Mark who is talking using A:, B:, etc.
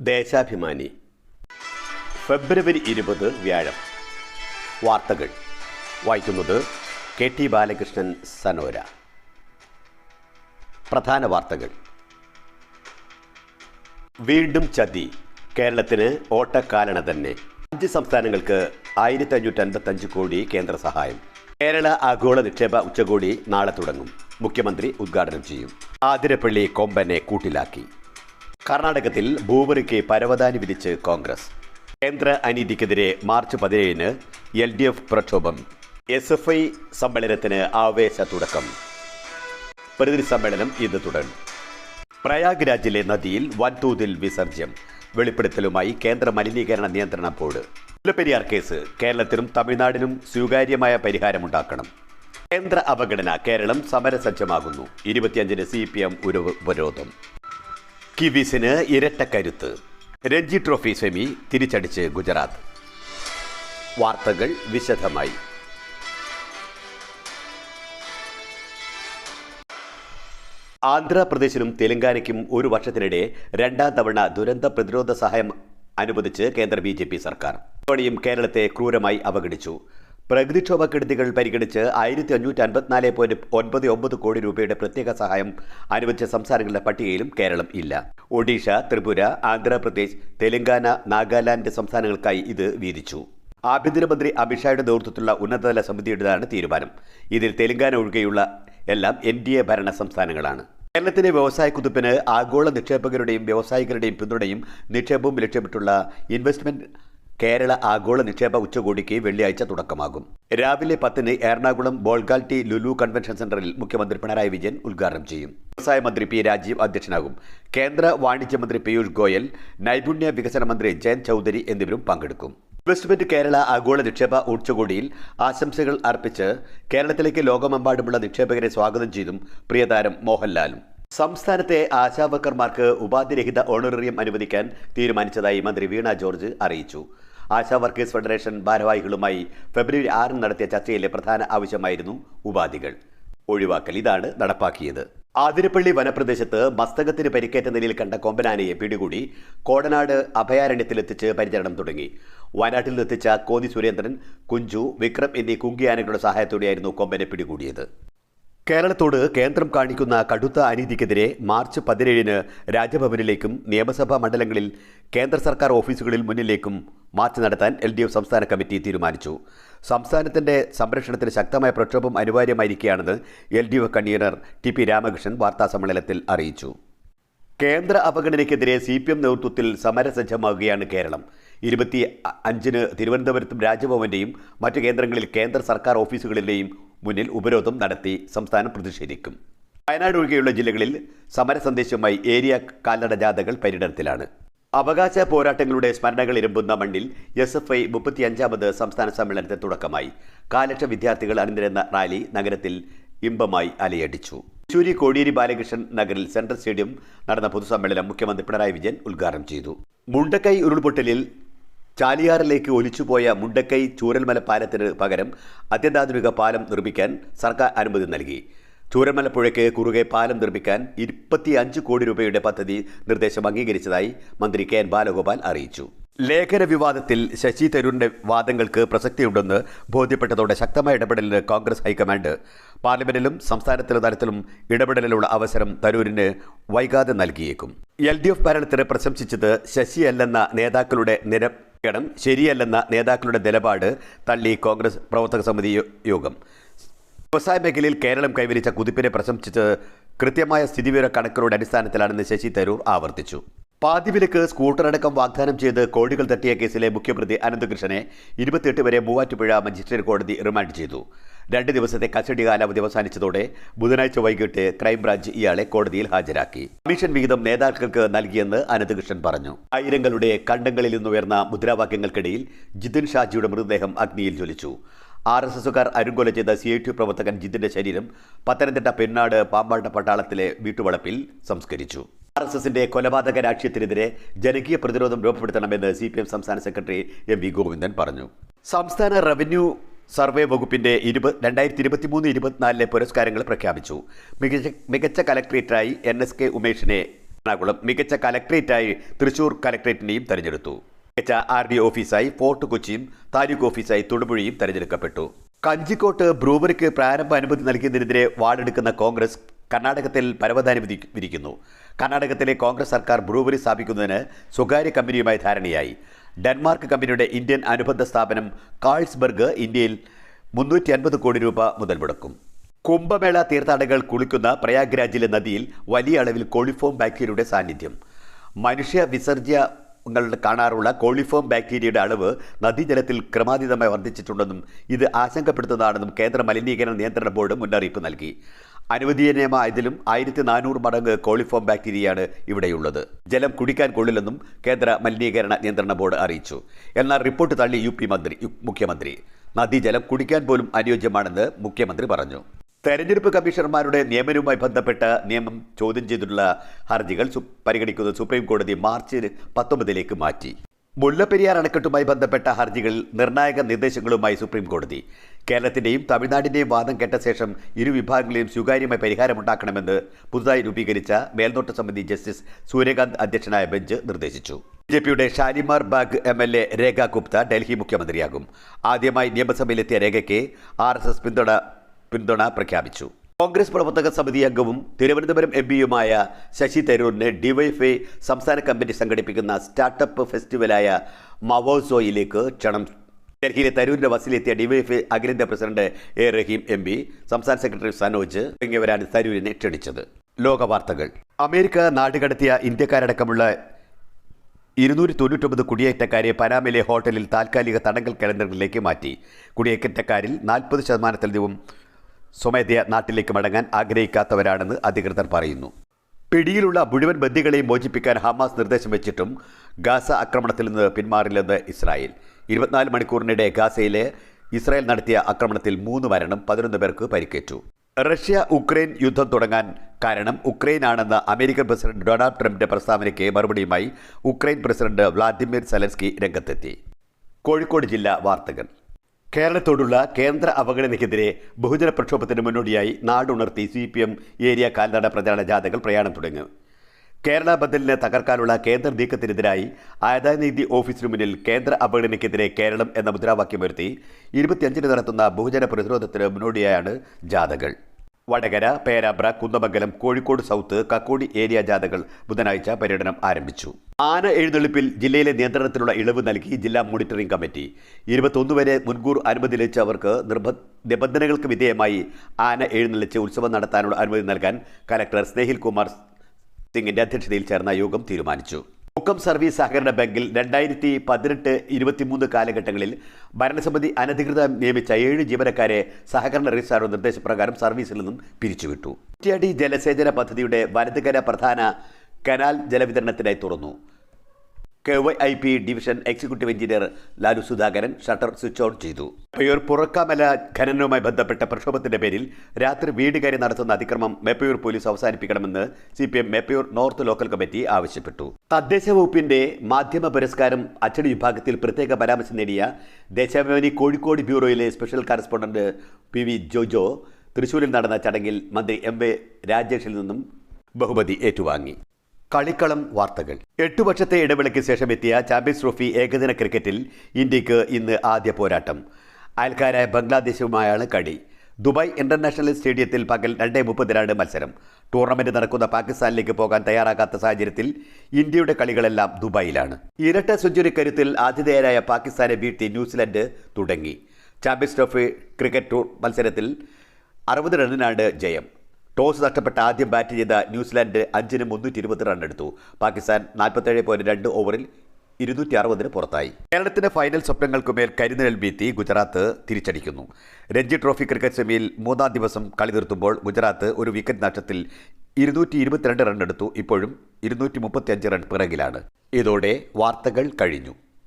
A: ദേശാഭിമാനി. ഫെബ്രുവരി ഇരുപത് വ്യാഴം. വാർത്തകൾ. വായിക്കുന്നത് കെ ടി ബാലകൃഷ്ണൻ സനോര. പ്രധാന വാർത്തകൾ. വീണ്ടും ചതി. കേരളത്തിന് ഓട്ടക്കാലണ തന്നെ. അഞ്ച് സംസ്ഥാനങ്ങൾക്ക് ആയിരത്തി അഞ്ഞൂറ്റി അൻപത്തഞ്ച് കോടി കേന്ദ്ര സഹായം. കേരള ആഗോള നിക്ഷേപ ഉച്ചകോടി നാളെ തുടങ്ങും. മുഖ്യമന്ത്രി ഉദ്ഘാടനം ചെയ്യും. ആതിരപ്പള്ളി കൊമ്പനെ കൂട്ടിലാക്കി. കർണാടകത്തിൽ ഭൂപരിക്ക് പരവതാനി വിധിച്ച് കോൺഗ്രസ്. കേന്ദ്ര അനീതിക്കെതിരെ മാർച്ച് പതിനേഴിന് എൽ ഡി എഫ് പ്രക്ഷോഭം. എസ് എഫ് ഐ സമ്മേളനത്തിന് ആവേശ തുടക്കം. പ്രതിനിധി സമ്മേളനം ഇന്ന് തുടരും. പ്രയാഗ് രാജിലെ നദിയിൽ വൻതോതിൽ വിസർജ്യം. വെളിപ്പെടുത്തലുമായി കേന്ദ്ര മലിനീകരണ നിയന്ത്രണ ബോർഡ്. മുല്ലപ്പെരിയാർ കേസ് കേരളത്തിനും തമിഴ്നാടിനും സ്വീകാര്യമായ പരിഹാരമുണ്ടാക്കണം. കേന്ദ്ര അവഗണന കേരളം സമരസജ്ജമാകുന്നു. ഇരുപത്തിയഞ്ചിന് സി പി എം ഒരു ഉപരോധം. കിവീസിന് ഇരട്ടക്കരുത്ത് രഞ്ജി ട്രോഫി സെമി തിരിച്ചടിച്ച് ഗുജറാത്ത്. വാർത്തകൾ വിശദമായി. ആന്ധ്രാപ്രദേശിനും തെലങ്കാനയ്ക്കും ഒരു വർഷത്തിനിടെ രണ്ടാം തവണ ദുരന്ത പ്രതിരോധ സഹായം അനുവദിച്ച് കേന്ദ്ര ബി സർക്കാർ. കേരളത്തെ ക്രൂരമായി അവഗണിച്ചു. പ്രകൃതിക്ഷോഭക്കെടുതികൾ പരിഗണിച്ച് ആയിരത്തി അഞ്ഞൂറ്റി അൻപത്തിനാല് പോയിന്റ് ഒൻപത് ഒമ്പത് കോടി രൂപയുടെ പ്രത്യേക സഹായം അനുവദിച്ച സംസ്ഥാനങ്ങളുടെ പട്ടികയിലും കേരളം ഇല്ല. ഒഡീഷ ത്രിപുര ആന്ധ്രാപ്രദേശ് തെലങ്കാന നാഗാലാൻഡ് സംസ്ഥാനങ്ങൾക്കായി ഇത് വീതിച്ചു. ആഭ്യന്തരമന്ത്രി അമിത്ഷായുടെ നേതൃത്വത്തിലുള്ള ഉന്നതതല സമിതിയുടേതാണ് തീരുമാനം. ഇതിൽ തെലങ്കാന ഒഴികെയുള്ള എല്ലാം എൻ ഡി എ ഭരണ സംസ്ഥാനങ്ങളാണ്. കേരളത്തിലെ വ്യവസായ കുതിപ്പിന് ആഗോള നിക്ഷേപകരുടെയും വ്യവസായികളുടെയും പിന്തുണയും നിക്ഷേപവും ലക്ഷ്യമിട്ടുള്ള ഇൻവെസ്റ്റ്മെന്റ് കേരള ആഗോള നിക്ഷേപ ഉച്ചകോടിക്ക് വെള്ളിയാഴ്ച തുടക്കമാകും. രാവിലെ പത്തിന് എറണാകുളം ബോൾഗാൾട്ടി ലുലു കൺവെൻഷൻ സെന്ററിൽ മുഖ്യമന്ത്രി പിണറായി വിജയൻ ഉദ്ഘാടനം ചെയ്യും. വ്യവസായ മന്ത്രി പി രാജീവ് അധ്യക്ഷനാകും. കേന്ദ്ര വാണിജ്യ മന്ത്രി പീയൂഷ് ഗോയൽ നൈപുണ്യ വികസന മന്ത്രി ജയന്ത് ചൌധരി എന്നിവരും പങ്കെടുക്കും. ഇൻവെസ്റ്റ്മെന്റ് കേരള ആഗോള നിക്ഷേപ ഉച്ചകോടിയിൽ ആശംസകൾ അർപ്പിച്ച് കേരളത്തിലേക്ക് ലോകമെമ്പാടുമുള്ള നിക്ഷേപകരെ സ്വാഗതം ചെയ്തും പ്രിയതാരം മോഹൻലാലും. സംസ്ഥാനത്തെ ആശാവർക്കർമാർക്ക് ഉപാധിരഹിത ഓണറേറിയം അനുവദിക്കാൻ തീരുമാനിച്ചതായി മന്ത്രി വീണ ജോർജ് അറിയിച്ചു. ആശാ വർക്കേഴ്സ് ഫെഡറേഷൻ ഭാരവാഹികളുമായി ഫെബ്രുവരി ആറിന് നടത്തിയ ചർച്ചയിലെ പ്രധാന ആവശ്യമായിരുന്നു ഉപാധികൾ. ഒഴിവാക്കൽ ഇതാണ് നടപ്പാക്കിയത്. ആതിരപ്പള്ളി വനപ്രദേശത്ത് മസ്തകത്തിന് പരിക്കേറ്റ നിലയിൽ കണ്ട കൊമ്പനാനയെ പിടികൂടി കോടനാട് അഭയാരണ്യത്തിലെത്തിച്ച് പരിചരണം തുടങ്ങി. വയനാട്ടിൽ നിന്നെത്തിച്ച കോതി സുരേന്ദ്രൻ കുഞ്ചു വിക്രം എന്നീ കുങ്കിയാനകളുടെ സഹായത്തോടെയായിരുന്നു കൊമ്പനെ പിടികൂടിയത്. കേരളത്തോട് കേന്ദ്രം കാണിക്കുന്ന കടുത്ത അനീതിക്കെതിരെ മാർച്ച് പതിനേഴിന് രാജ്ഭവനിലേക്കും നിയമസഭാ മണ്ഡലങ്ങളിൽ കേന്ദ്ര സർക്കാർ ഓഫീസുകളിൽ മുന്നിലേക്കും മാർച്ച് നടത്താൻ എൽ ഡി എഫ് സംസ്ഥാന കമ്മിറ്റി തീരുമാനിച്ചു. സംസ്ഥാനത്തിന്റെ സംരക്ഷണത്തിന് ശക്തമായ പ്രക്ഷോഭം അനിവാര്യമായിരിക്കുകയാണെന്ന് L D F convener T P Ramakrishnan വാർത്താസമ്മേളനത്തിൽ അറിയിച്ചു. കേന്ദ്ര അവഗണനയ്ക്കെതിരെ സി പി എം നേതൃത്വത്തിൽ സമരസജ്ജമാകുകയാണ് കേരളം. ഇരുപത്തി അഞ്ചിന് തിരുവനന്തപുരത്തും രാജ്ഭവന്റെയും മറ്റു കേന്ദ്രങ്ങളിൽ കേന്ദ്ര സർക്കാർ ഓഫീസുകളിലെയും മുന്നിൽ ഉപരോധം നടത്തി സംസ്ഥാനം പ്രതിഷേധിക്കും. വയനാട് ഒഴികെയുള്ള ജില്ലകളിൽ സമര സന്ദേശവുമായി ഏരിയ കാൽനട ജാഥകൾ പര്യടനത്തിലാണ്. അവകാശ പോരാട്ടങ്ങളുടെ സ്മരണകൾ ഇരുമ്പുന്ന മണ്ണിൽ എസ് എഫ് ഐ മുപ്പത്തിയഞ്ചാമത് സംസ്ഥാന സമ്മേളനത്തെ തുടക്കമായി. കാലക്ഷ വിദ്യാർത്ഥികൾ അണിനിരുന്ന റാലി നഗരത്തിൽ ഇമ്പമായി അലയടിച്ചു. തൃശൂരി കോടിയേരി ബാലകൃഷ്ണൻ നഗറിൽ സെൻട്രൽ സ്റ്റേഡിയം നടന്ന പൊതുസമ്മേളനം മുഖ്യമന്ത്രി പിണറായി വിജയൻ ഉദ്ഘാടനം ചെയ്തു. മുണ്ടക്കൈ ഉരുൾപൊട്ടലിൽ ചാലിയാറിലേക്ക് ഒലിച്ചുപോയ മുണ്ടക്കൈ ചൂരൽമല പാലത്തിന് പകരം അത്യന്താധുനിക പാലം നിർമ്മിക്കാൻ സർക്കാർ അനുമതി നൽകി. ചൂരൽമല പുഴയ്ക്ക് കുറുകെ പാലം നിർമ്മിക്കാൻ ഇരുപത്തി അഞ്ച് കോടി രൂപയുടെ പദ്ധതി നിർദ്ദേശം അംഗീകരിച്ചതായി മന്ത്രി കെ എൻ ബാലഗോപാൽ അറിയിച്ചു. ലേഖന വിവാദത്തിൽ ശശി തരൂരിന്റെ വാദങ്ങൾക്ക് പ്രസക്തിയുണ്ടെന്ന് ബോധ്യപ്പെട്ടതോടെ ശക്തമായ ഇടപെടലിന് കോൺഗ്രസ് ഹൈക്കമാൻഡ്. പാർലമെന്റിലും സംസ്ഥാനത്തിലെ തലത്തിലും ഇടപെടലിനുള്ള അവസരം തരൂരിന് വൈകാതെ നൽകിയേക്കും. എൽ ഡി എഫ് ഭരണത്തിന് പ്രശംസിച്ചത് ശശിയല്ലെന്ന നേതാക്കളുടെ നിരപണം ശരിയല്ലെന്ന നേതാക്കളുടെ നിലപാട് തള്ളി കോൺഗ്രസ് പ്രവർത്തക സമിതി യോഗം. വ്യവസായ മേഖലയിൽ കേരളം കൈവരിച്ച കുതിപ്പിനെ പ്രശംസിച്ച് കൃത്യമായ സ്ഥിതിവിവര കണക്കുകളുടെ അടിസ്ഥാനത്തിലാണെന്ന് ശശി തരൂർ ആവർത്തിച്ചു. പാതിവിലക്ക് സ്കൂട്ടർ അടക്കം വാഗ്ദാനം ചെയ്ത് കോടികൾ തട്ടിയ കേസിലെ മുഖ്യപ്രതി അനന്തകൃഷ്ണനെ ഇരുപത്തിയെട്ട് വരെ മൂവാറ്റുപുഴ മജിസ്ട്രേറ്റ് കോടതി റിമാൻഡ് ചെയ്തു. രണ്ട് ദിവസത്തെ കസ്റ്റഡി കാലാവധി അവസാനിച്ചതോടെ ബുധനാഴ്ച വൈകിട്ട് ക്രൈംബ്രാഞ്ച് ഇയാളെ കോടതിയിൽ ഹാജരാക്കി. കമ്മീഷൻ വിഹിതം നേതാക്കൾക്ക് നൽകിയെന്ന് അനന്തകൃഷ്ണൻ പറഞ്ഞു. ആയിരങ്ങളുടെ കണ്ടങ്ങളിൽ നിന്നുയർന്ന മുദ്രാവാക്യങ്ങൾക്കിടയിൽ ജിതിൻ ഷാജിയുടെ മൃതദേഹം അഗ്നിയിൽ ജ്വലിച്ചു. ആർ എസ് എസുകാർ അരുങ്കൊല ചെയ്ത സി ഐ ടി പ്രവർത്തകൻ ജിതിന്റെ ശരീരം പത്തനംതിട്ട പെണ്ണാട് പാമ്പാട്ട പട്ടാളത്തിലെ വീട്ടുവളപ്പിൽ സംസ്കരിച്ചു. ആർ എസ് എസിന്റെ കൊലപാതക രാഷ്ട്രീയത്തിനെതിരെ ജനകീയ പ്രതിരോധം രൂപപ്പെടുത്തണമെന്ന് സി പി എം സംസ്ഥാന സെക്രട്ടറി എം വി ഗോവിന്ദൻ പറഞ്ഞു. സംസ്ഥാന റവന്യൂ സർവേ വകുപ്പിന്റെ ഇരുപത് രണ്ടായിരത്തി ഇരുപത്തി മൂന്ന് ഇരുപത്തിനാലിലെ പുരസ്കാരങ്ങൾ പ്രഖ്യാപിച്ചു. മികച്ച മികച്ച കലക്ട്രേറ്റായി എൻ എസ് കെ ഉമേഷിനെ എറണാകുളം മികച്ച കലക്ട്രേറ്റായി തൃശൂർ കലക്ട്രേറ്റിനെയും തെരഞ്ഞെടുത്തു. മികച്ച ആർ ഡി ഓഫീസായി ഫോർട്ട് കൊച്ചിയും താലൂക്ക് ഓഫീസായി തൊടുപുഴയും തെരഞ്ഞെടുക്കപ്പെട്ടു. കഞ്ചിക്കോട്ട് ബ്രൂവറിക്ക് പ്രാരംഭ അനുമതി നൽകിയതിനെതിരെ വാർഡെടുക്കുന്ന കോൺഗ്രസ് കർണാടകത്തിൽ പരവതാനി വിധി- വിരിക്കുന്നു. കർണാടകത്തിലെ കോൺഗ്രസ് സർക്കാർ ബ്രൂവറി സ്ഥാപിക്കുന്നതിന് സ്വകാര്യ കമ്പനിയുമായി ധാരണയായി. ഡെൻമാർക്ക് കമ്പനിയുടെ ഇന്ത്യൻ അനുബന്ധ സ്ഥാപനം കാൾസ്ബർഗ് ഇന്ത്യയിൽ മുന്നൂറ്റി അൻപത് കോടി രൂപ മുതൽ മുടക്കും. കുംഭമേള തീർത്ഥാടകർ കുളിക്കുന്ന പ്രയാഗ്രാജിലെ നദിയിൽ വലിയ അളവിൽ കോളിഫോം ബാക്ടീരിയയുടെ സാന്നിധ്യം. മനുഷ്യ വിസർജ്യങ്ങൾ കാണാറുള്ള കോളിഫോം ബാക്ടീരിയയുടെ അളവ് നദീജലത്തിൽ ക്രമാതീതമായി വർദ്ധിച്ചിട്ടുണ്ടെന്നും ഇത് ആശങ്കപ്പെടുത്തുന്നതാണെന്നും കേന്ദ്ര മലിനീകരണ നിയന്ത്രണ ബോർഡ് മുന്നറിയിപ്പ് നൽകി. അനുവദനീയമായതിലും ആയിരത്തി നാനൂറ് മടങ്ങ് കോളിഫോം ബാക്ടീരിയയാണ് ഇവിടെയുള്ളത്. ജലം കുടിക്കാൻ കൊള്ളില്ലെന്നും കേന്ദ്ര മലിനീകരണ നിയന്ത്രണ ബോർഡ് അറിയിച്ചു. എന്നാൽ റിപ്പോർട്ട് തള്ളി യു പി മന്ത്രി മുഖ്യമന്ത്രി. നദീജലം കുടിക്കാൻ പോലും അനുയോജ്യമാണെന്ന് മുഖ്യമന്ത്രി പറഞ്ഞു. തെരഞ്ഞെടുപ്പ് കമ്മീഷണർമാരുടെ നിയമനവുമായി ബന്ധപ്പെട്ട നിയമം ചോദ്യം ചെയ്തിട്ടുള്ള ഹർജികൾ പരിഗണിക്കുന്ന സുപ്രീം കോടതി മാർച്ച് പത്തൊമ്പതിലേക്ക് മാറ്റി. മുല്ലപ്പെരിയാർ അണക്കെട്ടുമായി ബന്ധപ്പെട്ട ഹർജികളിൽ നിർണായക നിർദ്ദേശങ്ങളുമായി സുപ്രീം കോടതി കേരളത്തിന്റെയും തമിഴ്നാടിന്റെയും വാദം കേട്ട ശേഷം ഇരു വിഭാഗങ്ങളെയും സ്വീകാര്യമായി പരിഹാരമുണ്ടാക്കണമെന്ന് പുതുതായി രൂപീകരിച്ച മേൽനോട്ട സമിതി ജസ്റ്റിസ് സൂര്യകാന്ത് അധ്യക്ഷനായ ബെഞ്ച് നിർദ്ദേശിച്ചു. ബി ജെ പിയുടെ Shalimar Bagh M L A Rekha Gupta Delhi മുഖ്യമന്ത്രിയാകും. ആദ്യമായി നിയമസഭയിലെത്തിയ രേഖയ്ക്ക് ആർ എസ് എസ് പിന്തുണ പിന്തുണ പ്രഖ്യാപിച്ചു. കോൺഗ്രസ് പ്രവർത്തക സമിതി അംഗവും തിരുവനന്തപുരം എം പിയുമായ ശശി തരൂരിന് ഡിവൈഎഫ്ഐ സംസ്ഥാന കമ്മിറ്റി സംഘടിപ്പിക്കുന്ന സ്റ്റാർട്ടപ്പ് ഫെസ്റ്റിവലായ മവോസോയിലേക്ക് ക്ഷണം ഡൽഹിയിലെ തരൂരിന്റെ ബസ്സിലെത്തിയ ഡിവൈഎഫ്ഐ അഖിലേന്ത്യാ president A Rahim M P സംസ്ഥാന സെക്രട്ടറി സനോജ് തുടങ്ങിയവരാണ് തരൂരിനെ ക്ഷണിച്ചത്. ലോക വാർത്തകൾ അമേരിക്ക നാടുകടത്തിയ ഇന്ത്യക്കാരടക്കമുള്ള ഇരുന്നൂറ്റി തൊണ്ണൂറ്റൊമ്പത് കുടിയേറ്റക്കാരെ പനാമയിലെ ഹോട്ടലിൽ താൽക്കാലിക തടങ്കൽ കേന്ദ്രങ്ങളിലേക്ക് മാറ്റി. കുടിയേറ്റക്കാരിൽ നാൽപ്പത് ശതമാനത്തിലധികം സ്വമേധയ നാട്ടിലേക്ക് മടങ്ങാൻ ആഗ്രഹിക്കാത്തവരാണെന്ന് അധികൃതർ പറയുന്നു. പിടിയിലുള്ള മുഴുവൻ ബന്ദികളെയും മോചിപ്പിക്കാൻ ഹമാസ് നിർദ്ദേശം വെച്ചിട്ടും ഗാസ ആക്രമണത്തിൽ നിന്ന് പിന്മാറില്ലെന്ന് ഇസ്രായേൽ. ഇരുപത്തിനാല് മണിക്കൂറിനിടെ ഗാസയിലെ ഇസ്രായേൽ നടത്തിയ ആക്രമണത്തിൽ മൂന്ന് മരണം പതിനൊന്ന് പേർക്ക് പരിക്കേറ്റു. റഷ്യ ഉക്രൈൻ യുദ്ധം തുടങ്ങാൻ കാരണം ഉക്രൈനാണെന്ന അമേരിക്കൻ പ്രസിഡന്റ് ഡൊണാൾഡ് ട്രംപിന്റെ പ്രസ്താവനയ്ക്ക് മറുപടിയുമായി ഉക്രൈൻ പ്രസിഡന്റ് വ്ളാദിമിർ സെലൻസ്കി രംഗത്തെത്തി. കോഴിക്കോട് ജില്ലാ വാർത്തകൾ കേരളത്തോടുള്ള കേന്ദ്ര അവഗണനയ്ക്കെതിരെ ബഹുജന പ്രക്ഷോഭത്തിന് മുന്നോടിയായി നാടുണർത്തി സി പി എം ഏരിയ കാൽനട പ്രചാരണ ജാഥകൾ പ്രയാണം തുടങ്ങി. കേരള ബദലിനെ തകർക്കാനുള്ള കേന്ദ്ര നീക്കത്തിനെതിരായി ആദായനികുതി ഓഫീസിനു മുന്നിൽ കേന്ദ്ര അവഗണനയ്ക്കെതിരെ കേരളം എന്ന മുദ്രാവാക്യം ഉയർത്തി ഇരുപത്തിയഞ്ചിന് നടത്തുന്ന ബഹുജന പ്രതിരോധത്തിന് മുന്നോടിയായാണ് ജാഥകൾ. വടകര പേരാബ്ര കുന്നമംഗലം കോഴിക്കോട് സൗത്ത് കക്കോടി ഏരിയ ജാഥകൾ ബുധനാഴ്ച പര്യടനം ആരംഭിച്ചു. ആന എഴുന്നള്ളിപ്പിൽ ജില്ലയിലെ നിയന്ത്രണത്തിലുള്ള ഇളവ് നൽകി ജില്ലാ മോണിറ്ററിംഗ് കമ്മിറ്റി. ഇരുപത്തൊന്ന് വരെ മുൻകൂർ അനുമതി ലഭിച്ചവർക്ക് നിർബ നിബന്ധനകൾക്ക് വിധേയമായി ആന എഴുന്നള്ളിച്ച് ഉത്സവം നടത്താനുള്ള അനുമതി നൽകാൻ കലക്ടർ സ്നേഹിൽ കുമാർ സിംഗിന്റെ അധ്യക്ഷതയിൽ ചേർന്ന യോഗം തീരുമാനിച്ചു. മുക്കം സർവീസ് സഹകരണ ബാങ്കിൽ രണ്ടായിരത്തി പതിനെട്ട് ഇരുപത്തിമൂന്ന് കാലഘട്ടങ്ങളിൽ ഭരണസമിതി അനധികൃത നിയമിച്ച ഏഴ് ജീവനക്കാരെ സഹകരണ രജിസ്ട്രാറുടെ നിർദ്ദേശപ്രകാരം സർവീസിൽ നിന്നും പിരിച്ചുവിട്ടു. കുറ്റ്യാടി ജലസേചന പദ്ധതിയുടെ വലതുകര പ്രധാന കനാൽ ജലവിതരണത്തിനായി തുറന്നു. K Y I P division executive engineer Lalu Sudhakaran shutter switch on ചെയ്തു. മെപ്പയൂർ പുറക്കാമല ഖനനവുമായി ബന്ധപ്പെട്ട പ്രക്ഷോഭത്തിന്റെ പേരിൽ രാത്രി വീട് കയറി നടത്തുന്ന അതിക്രമം മെപ്പയൂർ പോലീസ് അവസാനിപ്പിക്കണമെന്ന് C P M Meppayur north local committee ആവശ്യപ്പെട്ടു. തദ്ദേശ വകുപ്പിന്റെ മാധ്യമ പുരസ്കാരം അച്ചടി വിഭാഗത്തിൽ പ്രത്യേക പരാമർശം നേടിയ Deshabhimani Kozhikode ബ്യൂറോയിലെ special correspondent P V Jojo തൃശൂരിൽ നടന്ന ചടങ്ങിൽ മന്ത്രി എം വെ രാജേഷിൽ നിന്നും ബഹുമതി ഏറ്റുവാങ്ങി. കളിക്കളം വാർത്തകൾ. എട്ടു വർഷത്തെ ഇടവേളയ്ക്ക് ശേഷം എത്തിയ ചാമ്പ്യൻസ് ട്രോഫി ഏകദിന ക്രിക്കറ്റിൽ ഇന്ത്യയ്ക്ക് ഇന്ന് ആദ്യ പോരാട്ടം. അയൽക്കാരായ ബംഗ്ലാദേശുമായാണ് കളി. ദുബായ് ഇന്റർനാഷണൽ സ്റ്റേഡിയത്തിൽ പകൽ രണ്ടേ മുപ്പതിനാണ് മത്സരം. ടൂർണമെന്റ് നടക്കുന്ന പാകിസ്ഥാനിലേക്ക് പോകാൻ തയ്യാറാകാത്ത സാഹചര്യത്തിൽ ഇന്ത്യയുടെ കളികളെല്ലാം ദുബായിലാണ്. ഇരട്ട സെഞ്ചുറി കരുത്തിൽ ആതിഥേയരായ പാകിസ്ഥാനെ വീഴ്ത്തി ന്യൂസിലൻഡ് തുടങ്ങി. ചാമ്പ്യൻസ് ട്രോഫി ക്രിക്കറ്റ് ടൂർ മത്സരത്തിൽ അറുപത് റണ്ണിനാണ് ജയം. ടോസ് നഷ്ടപ്പെട്ട ആദ്യം ബാറ്റ് ചെയ്ത ന്യൂസിലാൻഡ് അഞ്ചിന് മുന്നൂറ്റി ഇരുപത് റണ്ണെടുത്തു പാകിസ്ഥാൻ നാൽപ്പത്തേഴ് പോയിന്റ് രണ്ട് ഓവറിൽ ഇരുന്നൂറ്റി അറുപതിന് പുറത്തായി. കേരളത്തിന്റെ ഫൈനൽ സ്വപ്നങ്ങൾക്കുമേൽ കരിനിഴൽ വീഴ്ത്തി ഗുജറാത്ത് തിരിച്ചടിക്കുന്നു. രഞ്ജി ട്രോഫി ക്രിക്കറ്റ് സെമിയിൽ മൂന്നാം ദിവസം കളി നിർത്തുമ്പോൾ ഗുജറാത്ത് ഒരു വിക്കറ്റ് നഷ്ടത്തിൽ ഇരുന്നൂറ്റി ഇരുപത്തിരണ്ട് റണ്ണെടുത്തു ഇപ്പോഴും ഇരുന്നൂറ്റി മുപ്പത്തിയഞ്ച് റൺ പിറകിലാണ്. ഇതോടെ വാർത്തകൾ കഴിഞ്ഞു.